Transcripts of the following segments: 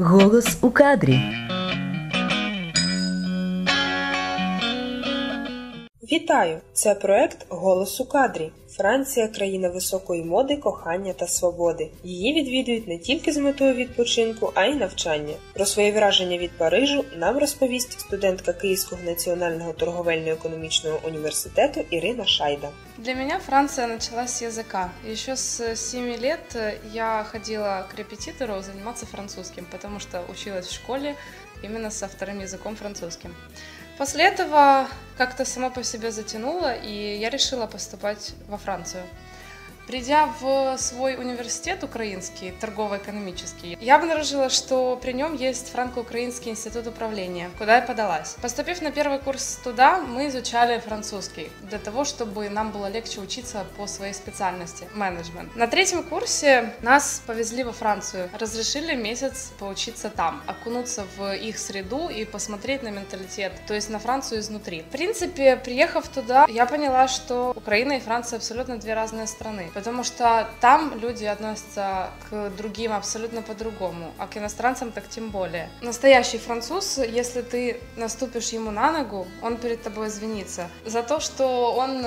Голос у кадрі. Вітаю! Це проект Голос у кадрі. Франція країна високої моди, кохання та свободи. Її відвідують не тільки з метою відпочинку, а й навчання. Про свої враження від Парижу нам розповість студентка Київського національного торговельно-економічного університету Ірина Шайда. Для меня Франция началась с языка. Еще с 7 лет я ходила к репетитору заниматься французским, потому что училась в школе именно со вторым языком французским. После этого как-то само по себе затянуло, и я решила поступать во Францию. Придя в свой университет украинский, торгово-экономический, я обнаружила, что при нем есть франко-украинский институт управления, куда я подалась. Поступив на первый курс туда, мы изучали французский, для того, чтобы нам было легче учиться по своей специальности – менеджмент. На третьем курсе нас повезли во Францию, разрешили месяц поучиться там, окунуться в их среду и посмотреть на менталитет, то есть на Францию изнутри. В принципе, приехав туда, я поняла, что Украина и Франция абсолютно две разные страны потому что там люди относятся к другим абсолютно по-другому, а к иностранцам так тем более. Настоящий француз, если ты наступишь ему на ногу, он перед тобой извинится за то, что он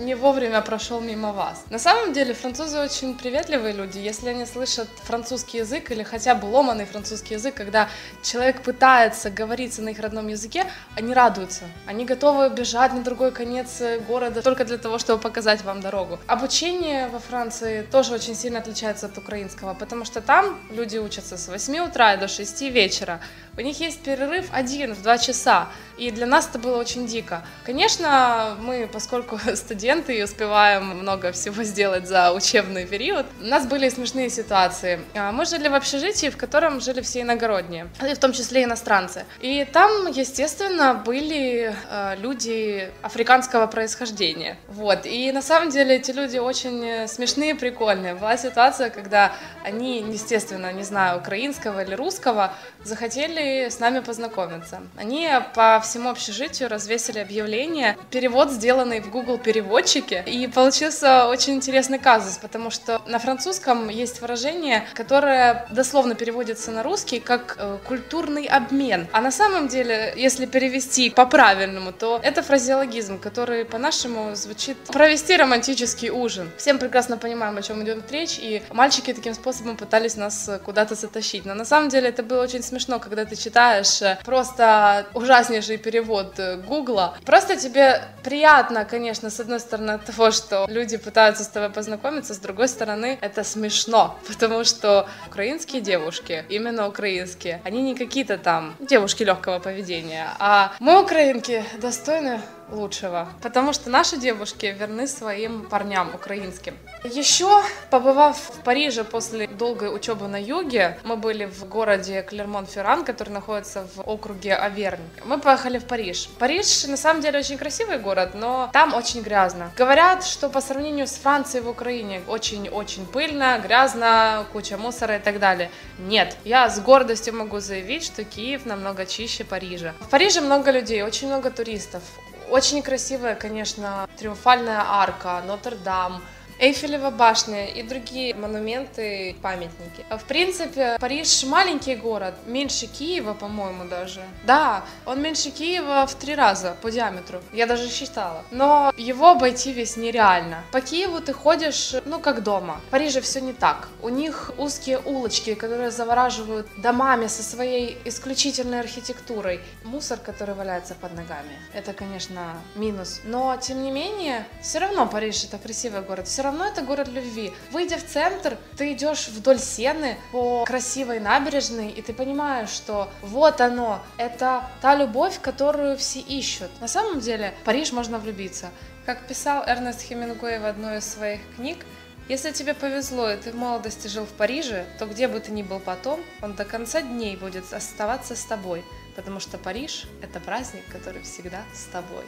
не вовремя прошел мимо вас. На самом деле французы очень приветливые люди. Если они слышат французский язык или хотя бы ломанный французский язык, когда человек пытается говорить на их родном языке, они радуются. Они готовы бежать на другой конец города только для того, чтобы показать вам дорогу. Обучение во Франции тоже очень сильно отличается от украинского, потому что там люди учатся с 8 утра до 6 вечера. У них есть перерыв один в 2 часа. И для нас это было очень дико. Конечно, мы, поскольку студенты и успеваем много всего сделать за учебный период, у нас были смешные ситуации. А, мы жили в общежитии, в котором жили все иногородние, в том числе иностранцы. И там, естественно, были э, люди африканского происхождения. Вот. И на самом деле эти люди очень смешные, прикольные. Была ситуация, когда они, естественно, не знаю, украинского или русского, захотели с нами познакомиться. Они по всему общежитию развесили объявление, перевод сделанный в Google переводчике, и получился очень интересный казус, потому что на французском есть выражение, которое дословно переводится на русский как э, культурный обмен. А на самом деле, если перевести по-правильному, то это фразеологизм, который по-нашему звучит провести романтический ужин. Всем прекрасно понимаем, о чем идет речь, и мальчики таким способом пытались нас куда-то затащить. Но на самом деле это было очень смешно, когда ты читаешь э, просто ужаснейший перевод э, Гугла. Просто тебе приятно, конечно, с одной стороны от того, что люди пытаются с тобой познакомиться, с другой стороны это смешно, потому что украинские девушки, именно украинские, они не какие-то там девушки легкого поведения, а мы, украинки, достойны лучшего, потому что наши девушки верны своим парням украинским. Еще, побывав в Париже после долгой учебы на юге, мы были в городе Клермон-Ферран, который находится в округе Авернь. Мы поехали в Париж. Париж, на самом деле, очень красивый город, но там очень грязно. Говорят, что по сравнению с Францией в Украине очень-очень пыльно, грязно, куча мусора и так далее. Нет, я с гордостью могу заявить, что Киев намного чище Парижа. В Париже много людей, очень много туристов, очень красивая, конечно, триумфальная арка, Нотр-Дам, Эйфелева башня и другие монументы, памятники. В принципе, Париж маленький город, меньше Киева, по-моему, даже. Да, он меньше Киева в три раза по диаметру, я даже считала. Но его обойти весь нереально. По Киеву ты ходишь, ну, как дома. В Париже все не так. У них узкие улочки, которые завораживают домами со своей исключительной архитектурой. Мусор, который валяется под ногами, это, конечно, минус. Но, тем не менее, все равно Париж это красивый город, все равно это город любви. Выйдя в центр, ты идешь вдоль Сены по красивой набережной, и ты понимаешь, что вот оно, это та любовь, которую все ищут. На самом деле, в Париж можно влюбиться. Как писал Эрнест Хемингуэй в одной из своих книг, если тебе повезло, и ты в молодости жил в Париже, то где бы ты ни был потом, он до конца дней будет оставаться с тобой, потому что Париж – это праздник, который всегда с тобой.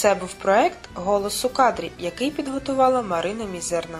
Це був проект Голос у кадрі, який підготувала Марина Мізерна.